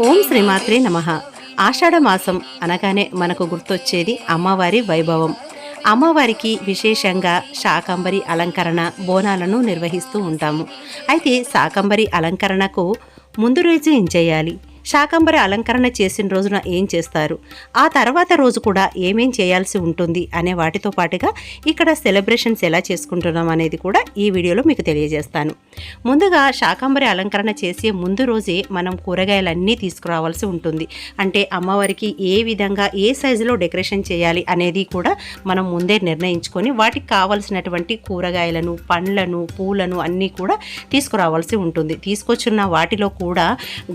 ఓం శ్రీమాత్రే నమ. ఆషాఢ మాసం అనగానే మనకు గుర్తొచ్చేది అమ్మవారి వైభవం. అమ్మవారికి విశేషంగా శాకంబరి అలంకరణ బోనాలను నిర్వహిస్తూ ఉంటాము. అయితే శాకంబరి అలంకరణకు ముందు రోజు ఏం చేయాలి? శాకంబరి అలంకరణ చేసిన రోజున ఏం చేస్తారు? ఆ తర్వాత రోజు కూడా ఏమేం చేయాల్సి ఉంటుంది అనే వాటితో పాటుగా ఇక్కడ సెలబ్రేషన్స్ ఎలా చేసుకుంటున్నాం అనేది కూడా ఈ వీడియోలో మీకు తెలియజేస్తాను. ముందుగా శాకంబరి అలంకరణ చేసే ముందు రోజే మనం కూరగాయలన్నీ తీసుకురావాల్సి ఉంటుంది. అంటే అమ్మవారికి ఏ విధంగా ఏ సైజులో డెకరేషన్ చేయాలి అనేది కూడా మనం ముందే నిర్ణయించుకొని వాటికి కావాల్సినటువంటి కూరగాయలను పండ్లను పూలను అన్నీ కూడా తీసుకురావాల్సి ఉంటుంది. తీసుకొచ్చున్న వాటిలో కూడా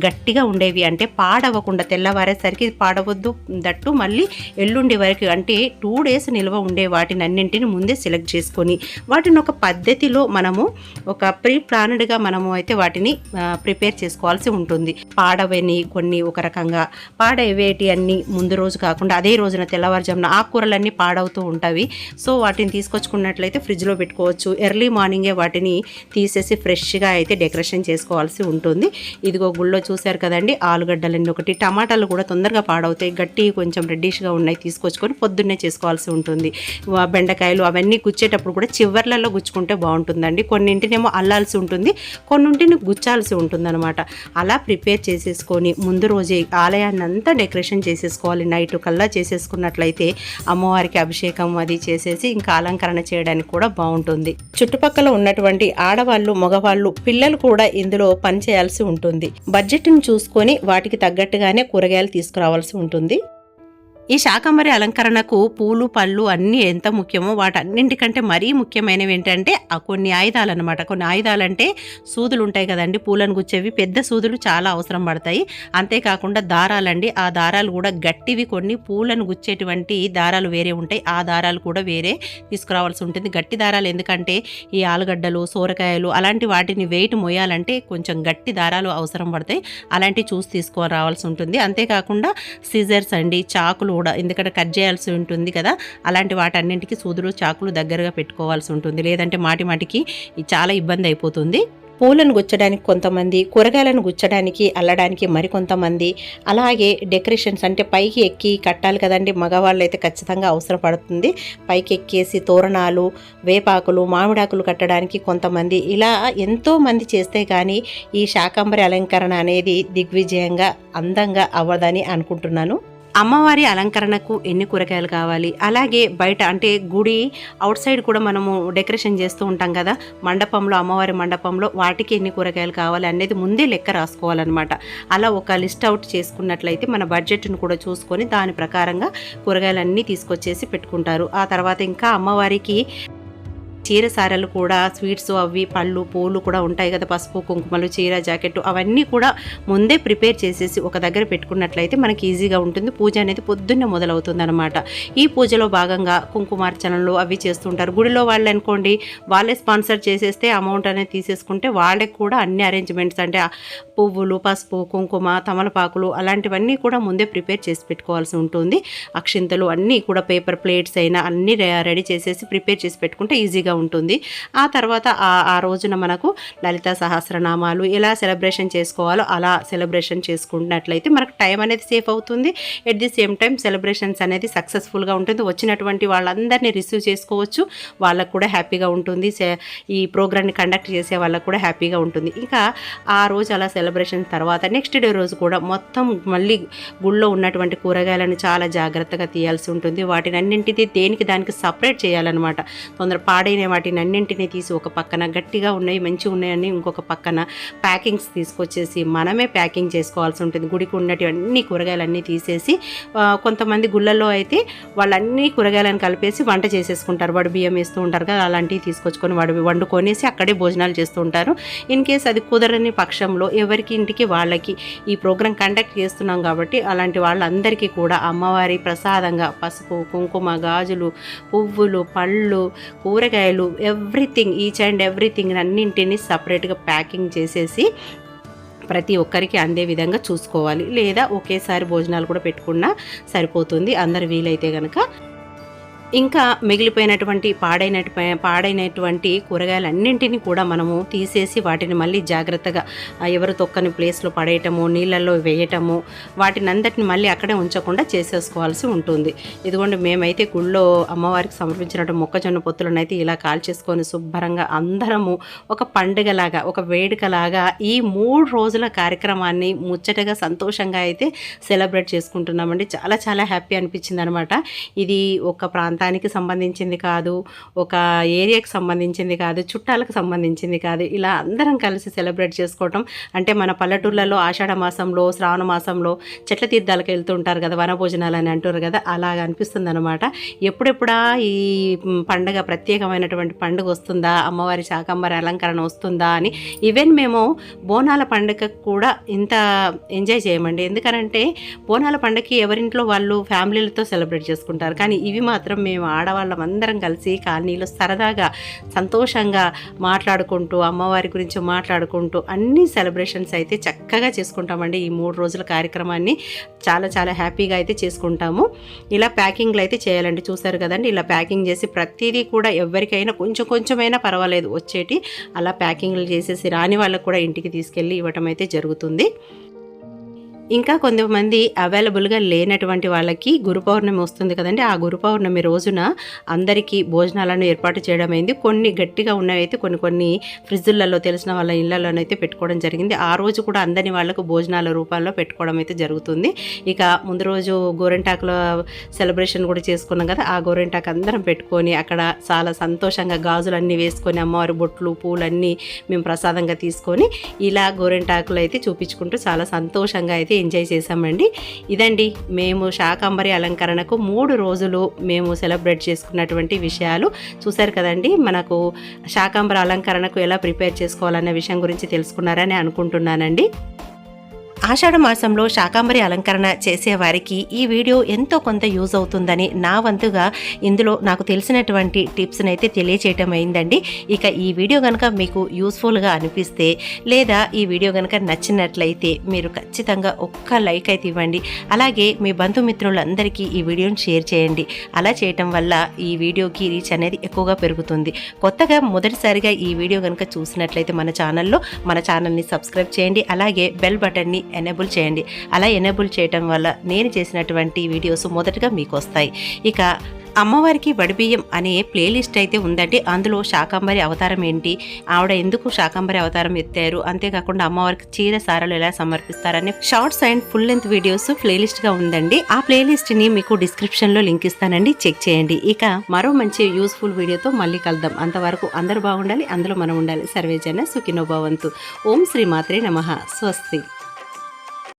గట్టిగా ఉండేవి అంటే పాడవకుండా తెల్లవారేసరికి పాడవద్దు దట్టు మళ్ళీ ఎల్లుండి వరకు అంటే టూ డేస్ నిల్వ ఉండే వాటిని అన్నింటిని ముందే సెలెక్ట్ చేసుకొని వాటిని ఒక పద్ధతిలో మనము ఒక ప్రీ ప్లానెడ్గా మనము అయితే వాటిని ప్రిపేర్ చేసుకోవాల్సి ఉంటుంది. పాడవని కొన్ని ఒక రకంగా పాడవేటి అన్ని ముందు రోజు కాకుండా అదే రోజున తెల్లవారుజామున ఆకుకూరలన్నీ పాడవుతూ ఉంటాయి. సో వాటిని తీసుకొచ్చుకున్నట్లయితే ఫ్రిడ్జ్లో పెట్టుకోవచ్చు. ఎర్లీ మార్నింగే వాటిని తీసేసి ఫ్రెష్గా అయితే డెకరేషన్ చేసుకోవాల్సి ఉంటుంది. ఇదిగో గుళ్ళో చూశారు కదండి ఆలుగడ్డలన్నీ ఒకటి. టమాటాలు కూడా తొందరగా పాడవుతాయి. గట్టి కొంచెం రెడ్డిష్గా ఉన్నాయి తీసుకొచ్చుకొని పొద్దున్నే చేసుకోవాల్సి ఉంటుంది. బెండకాయలు అవన్నీ గుచ్చేటప్పుడు కూడా చివర్లలో గుచ్చుకుంటే బాగుంటుందండి. కొన్నింటినేమో అల్లాల్సి ఉంటుంది. కొన్నింటిని గుచ్చాల్సి ఉంటుందన్నమాట. అలా ప్రిపేర్ చేసేసుకొని ముందు రోజే ఆలయాన్ని అంతా డెకరేషన్ చేసేసుకోవాలి. నైట్ కల్లా చేసేసుకున్నట్లయితే అమ్మవారికి అభిషేకం అది చేసేసి ఇంకా అలంకరణ చేయడానికి కూడా బాగుంటుంది. చుట్టుపక్కల ఉన్నటువంటి ఆడవాళ్ళు మగవాళ్ళు పిల్లలు కూడా ఇందులో పని చేయాల్సి ఉంటుంది. బడ్జెట్ని చూసుకొని వాటికి తగ్గట్టుగానే కూరగాయలు తీసుకురావాల్సి ఉంటుంది. ఈ శాకంబరి అలంకరణకు పూలు పళ్ళు అన్నీ ఎంత ముఖ్యమో వాటన్నింటికంటే మరీ ముఖ్యమైనవి ఏంటంటే ఆ కొన్ని ఆయుధాలు అనమాట కొన్ని ఆయుధాలు అంటే సూదులు ఉంటాయి కదండి. పూలను గుచ్చేవి పెద్ద సూదులు చాలా అవసరం పడతాయి. అంతేకాకుండా దారాలండి. ఆ దారాలు కూడా గట్టివి కొన్ని పూలను గుచ్చేటువంటి దారాలు వేరే ఉంటాయి. ఆ దారాలు కూడా వేరే తీసుకురావాల్సి ఉంటుంది. గట్టి దారాలు ఎందుకంటే ఈ ఆలుగడ్డలు సోరకాయలు అలాంటి వాటిని వెయిట్ మోయాలంటే కొంచెం గట్టి దారాలు అవసరం పడతాయి. అలాంటివి చూసి తీసుకొని రావాల్సి ఉంటుంది. అంతేకాకుండా సిజర్స్ అండి చాకులు కూడా. ఎందుకంటే కట్ చేయాల్సి ఉంటుంది కదా. అలాంటి వాటన్నింటికి సూదులు చాకులు దగ్గరగా పెట్టుకోవాల్సి ఉంటుంది. లేదంటే మాటి మాటికి చాలా ఇబ్బంది అయిపోతుంది. పూలను గుచ్చడానికి కొంతమంది కూరగాయలను గుచ్చడానికి అల్లడానికి మరికొంతమంది. అలాగే డెకరేషన్స్ అంటే పైకి ఎక్కి కట్టాలి కదండి. మగవాళ్ళు అయితే ఖచ్చితంగా అవసరపడుతుంది పైకి ఎక్కేసి తోరణాలు వేపాకులు మామిడాకులు కట్టడానికి కొంతమంది. ఇలా ఎంతో మంది చేస్తే కానీ ఈ శాకంబరి అలంకరణ అనేది దిగ్విజయంగా అందంగా అవ్వదని అనుకుంటున్నాను. అమ్మవారి అలంకరణకు ఎన్ని కూరగాయలు కావాలి? అలాగే బయట అంటే గుడి అవుట్ సైడ్ కూడా మనము డెకరేషన్ చేస్తూ ఉంటాం కదా మండపంలో అమ్మవారి మండపంలో వాటికి ఎన్ని కూరగాయలు కావాలి అనేది ముందే లెక్క రాసుకోవాలన్నమాట. అలా ఒక లిస్ట్ అవుట్ చేసుకున్నట్లయితే మన బడ్జెట్ను కూడా చూసుకొని దాని ప్రకారంగా కూరగాయలన్నీ తీసుకొచ్చేసి పెట్టుకుంటారు. ఆ తర్వాత ఇంకా అమ్మవారికి చీర సారలు కూడా స్వీట్స్ అవి పళ్ళు పూలు కూడా ఉంటాయి కదా పసుపు కుంకుమలు చీర జాకెట్ అవన్నీ కూడా ముందే ప్రిపేర్ చేసేసి ఒక దగ్గర పెట్టుకున్నట్లయితే మనకి ఈజీగా ఉంటుంది. పూజ అనేది పొద్దున్నే మొదలవుతుంది అనమాట ఈ పూజలో భాగంగా కుంకుమార్చనలు అవి చేస్తుంటారు. గుడిలో వాళ్ళు అనుకోండి వాళ్ళే స్పాన్సర్ చేసేస్తే అమౌంట్ అనేది తీసేసుకుంటే వాళ్ళకి కూడా అన్ని అరేంజ్మెంట్స్ అంటే పువ్వులు పసుపు కుంకుమ తమలపాకులు అలాంటివన్నీ కూడా ముందే ప్రిపేర్ చేసి పెట్టుకోవాల్సి ఉంటుంది. అక్షింతలు అన్నీ కూడా పేపర్ ప్లేట్స్ అయినా అన్నీ రెడీ చేసేసి ప్రిపేర్ చేసి పెట్టుకుంటే ఈజీగా ఉంటుంది. ఆ తర్వాత ఆ ఆ రోజున మనకు లలిత సహస్రనామాలు ఎలా సెలబ్రేషన్ చేసుకోవాలో అలా సెలబ్రేషన్ చేసుకున్నట్లయితే మనకు టైం అనేది సేఫ్ అవుతుంది. At the same time celebrations అనేది సక్సెస్ఫుల్గా ఉంటుంది. వచ్చినటువంటి వాళ్ళందరినీ రిసీవ్ చేసుకోవచ్చు. వాళ్ళకు కూడా హ్యాపీగా ఉంటుంది. ఈ ప్రోగ్రామ్ని కండక్ట్ చేసే వాళ్ళకు కూడా హ్యాపీగా ఉంటుంది. ఇంకా ఆ రోజు అలా సెలబ్రేషన్ తర్వాత నెక్స్ట్ డే రోజు కూడా మొత్తం మళ్ళీ గుళ్ళో ఉన్నటువంటి కూరగాయలను చాలా జాగ్రత్తగా తీయాల్సి ఉంటుంది. వాటిని అన్నింటిది దేనికి దానికి సపరేట్ చేయాలన్నమాట. తొందర పాడైన వాటిని అన్నింటినీ తీసి ఒక పక్కన గట్టిగా ఉన్నాయి మంచిగా ఉన్నాయని ఇంకొక పక్కన ప్యాకింగ్స్ తీసుకొచ్చేసి మనమే ప్యాకింగ్ చేసుకోవాల్సి ఉంటుంది. గుడికి ఉన్నటి అన్ని కూరగాయలన్నీ తీసేసి కొంతమంది గుళ్ళల్లో అయితే వాళ్ళన్నీ కూరగాయలను కలిపేసి వంట చేసేసుకుంటారు. వాడు బియ్యం వేస్తూ ఉంటారు కదా అలాంటివి తీసుకొచ్చుకొని వాడు వండుకొనేసి అక్కడే భోజనాలు చేస్తూ ఉంటారు. ఇన్ కేస్ అది కుదరని పక్షంలో ఎవరికి ఇంటికి వాళ్ళకి ఈ ప్రోగ్రాం కండక్ట్ చేస్తున్నాం కాబట్టి అలాంటి వాళ్ళందరికీ కూడా అమ్మవారి ప్రసాదంగా పసుపు కుంకుమ గాజులు పువ్వులు పళ్ళు కూరగాయలు ఎవ్రీథింగ్ ఈచ్ అండ్ ఎవ్రీథింగ్ అన్నింటినీ సపరేట్గా ప్యాకింగ్ చేసేసి ప్రతి ఒక్కరికి అందే విధంగా చూసుకోవాలి. లేదా ఒకేసారి భోజనాలు కూడా పెట్టుకున్నా సరిపోతుంది. అందరు వీలైతే కనుక ఇంకా మిగిలిపోయినటువంటి పాడైనటు పాడైనటువంటి కూరగాయలన్నింటినీ కూడా మనము తీసేసి వాటిని మళ్ళీ జాగ్రత్తగా ఎవరు తొక్కని ప్లేస్లో పడేయటము నీళ్ళల్లో వేయటము వాటిని అందటిని మళ్ళీ అక్కడే ఉంచకుండా చేసేసుకోవాల్సి ఉంటుంది. ఇదిగోండి మేమైతే గుళ్ళో అమ్మవారికి సమర్పించినట్టు మొక్కజొన్న పొత్తులను అయితే ఇలా కాల్చేసుకొని శుభ్రంగా అందరము ఒక పండుగలాగా ఒక వేడుకలాగా ఈ మూడు రోజుల కార్యక్రమాన్ని ముచ్చటగా సంతోషంగా అయితే సెలబ్రేట్ చేసుకుంటున్నామండి. చాలా చాలా హ్యాపీ అనిపించింది అనమాట ఇది ఒక ప్రాంతం ప్రాంతానికి సంబంధించింది కాదు ఒక ఏరియాకి సంబంధించింది కాదు చుట్టాలకు సంబంధించింది కాదు. ఇలా అందరం కలిసి సెలబ్రేట్ చేసుకోవటం అంటే మన పల్లెటూర్లలో ఆషాఢ మాసంలో శ్రావణ మాసంలో చెట్ల తీర్థాలకు వెళ్తూ ఉంటారు కదా వనభోజనాలు అని అంటారు కదా అలాగ అనిపిస్తుంది అనమాట ఎప్పుడెప్పుడా ఈ పండగ ప్రత్యేకమైనటువంటి పండుగ వస్తుందా అమ్మవారి శాకంబరి అలంకరణ వస్తుందా అని ఈవెన్ మేము బోనాల పండుగకు కూడా ఇంత ఎంజాయ్ చేయమండి. ఎందుకనంటే బోనాల పండుగకి ఎవరింట్లో వాళ్ళు ఫ్యామిలీలతో సెలబ్రేట్ చేసుకుంటారు. కానీ ఇవి మాత్రం మేము ఆడవాళ్ళం అందరం కలిసి కాలనీలో సరదాగా సంతోషంగా మాట్లాడుకుంటూ అమ్మవారి గురించి మాట్లాడుకుంటూ అన్ని సెలబ్రేషన్స్ అయితే చక్కగా చేసుకుంటామండి. ఈ మూడు రోజుల కార్యక్రమాన్ని చాలా చాలా హ్యాపీగా అయితే చేసుకుంటాము. ఇలా ప్యాకింగ్లు అయితే చేయాలండి. చూసారు కదండి ఇలా ప్యాకింగ్ చేసి ప్రతిదీ కూడా ఎవరికైనా కొంచెం కొంచెమైనా పర్వాలేదు. వచ్చేటి అలా ప్యాకింగ్లు చేసేసి రాని వాళ్ళకు కూడా ఇంటికి తీసుకెళ్ళి ఇవ్వటం అయితే జరుగుతుంది. ఇంకా కొంతమంది అవైలబుల్గా లేనటువంటి వాళ్ళకి గురు పౌర్ణమి వస్తుంది కదండి. ఆ గురు పౌర్ణమి రోజున అందరికీ భోజనాలను ఏర్పాటు చేయడం అయింది. కొన్ని గట్టిగా ఉన్నవి అయితే కొన్ని కొన్ని ఫ్రిడ్జులలో తెలిసిన వాళ్ళ ఇళ్ళలోనైతే పెట్టుకోవడం జరిగింది. ఆ రోజు కూడా అందరి వాళ్ళకు భోజనాల రూపాల్లో పెట్టుకోవడం అయితే జరుగుతుంది. ఇక ముందు రోజు గోరెంటాకుల సెలబ్రేషన్ కూడా చేసుకున్నాం కదా ఆ గోరెంటాకు అందరం పెట్టుకొని అక్కడ చాలా సంతోషంగా గాజులన్నీ వేసుకొని అమ్మవారి బొట్లు పూలన్నీ మేము ప్రసాదంగా తీసుకొని ఇలా గోరెంటాకులు అయితే చూపించుకుంటూ చాలా సంతోషంగా అయితే ఎంజాయ్ చేసామండి ఇదండి మేము శాకాంబరి అలంకరణకు మూడు రోజులు మేము సెలబ్రేట్ చేసుకున్నటువంటి విషయాలు. చూశారు కదండి మనకు శాకాంబర అలంకరణకు ఎలా ప్రిపేర్ చేసుకోవాలనే విషయం గురించి తెలుసుకున్నారని అనుకుంటున్నానండి. ఆషాఢ మాసంలో శాకాంబరి అలంకరణ చేసేవారికి ఈ వీడియో ఎంతో కొంత యూజ్ అవుతుందని నా వంతుగా ఇందులో నాకు తెలిసినటువంటి టిప్స్ని అయితే తెలియచేయటం అయిందండి. ఇక ఈ వీడియో కనుక మీకు యూస్ఫుల్గా అనిపిస్తే లేదా ఈ వీడియో కనుక నచ్చినట్లయితే మీరు ఖచ్చితంగా ఒక్క లైక్ అయితే ఇవ్వండి. అలాగే మీ బంధుమిత్రులందరికీ ఈ వీడియోని షేర్ చేయండి. అలా చేయటం వల్ల ఈ వీడియోకి రీచ్ అనేది ఎక్కువగా పెరుగుతుంది. కొత్తగా మొదటిసారిగా ఈ వీడియో కనుక చూసినట్లయితే మన ఛానల్లో మన ఛానల్ని సబ్స్క్రైబ్ చేయండి. అలాగే బెల్ బటన్ని ఎనేబుల్ చేయండి. అలా ఎనేబుల్ చేయటం వల్ల నేను చేసినటువంటి వీడియోస్ మొదటగా మీకు వస్తాయి. ఇక అమ్మవారికి వడిబియ్యం అనే ప్లేలిస్ట్ అయితే ఉందండి. అందులో శాకాంబరి అవతారం ఏంటి? ఆవిడ ఎందుకు శాకాంబరి అవతారం ఎత్తారు? అంతేకాకుండా అమ్మవారికి చీర సారలు ఎలా సమర్పిస్తారని shorts and full length videos ప్లేలిస్ట్గా ఉందండి. ఆ ప్లేలిస్ట్ని మీకు డిస్క్రిప్షన్లో లింక్ ఇస్తానండి. చెక్ చేయండి. ఇక మరో మంచి యూస్ఫుల్ వీడియోతో మళ్ళీ కలుద్దాం. అంతవరకు అందరూ బాగుండాలి అందులో మనం ఉండాలి. సర్వేజన సుఖినో భవంతు. ఓం శ్రీ మాత్రే నమ. స్వస్తి.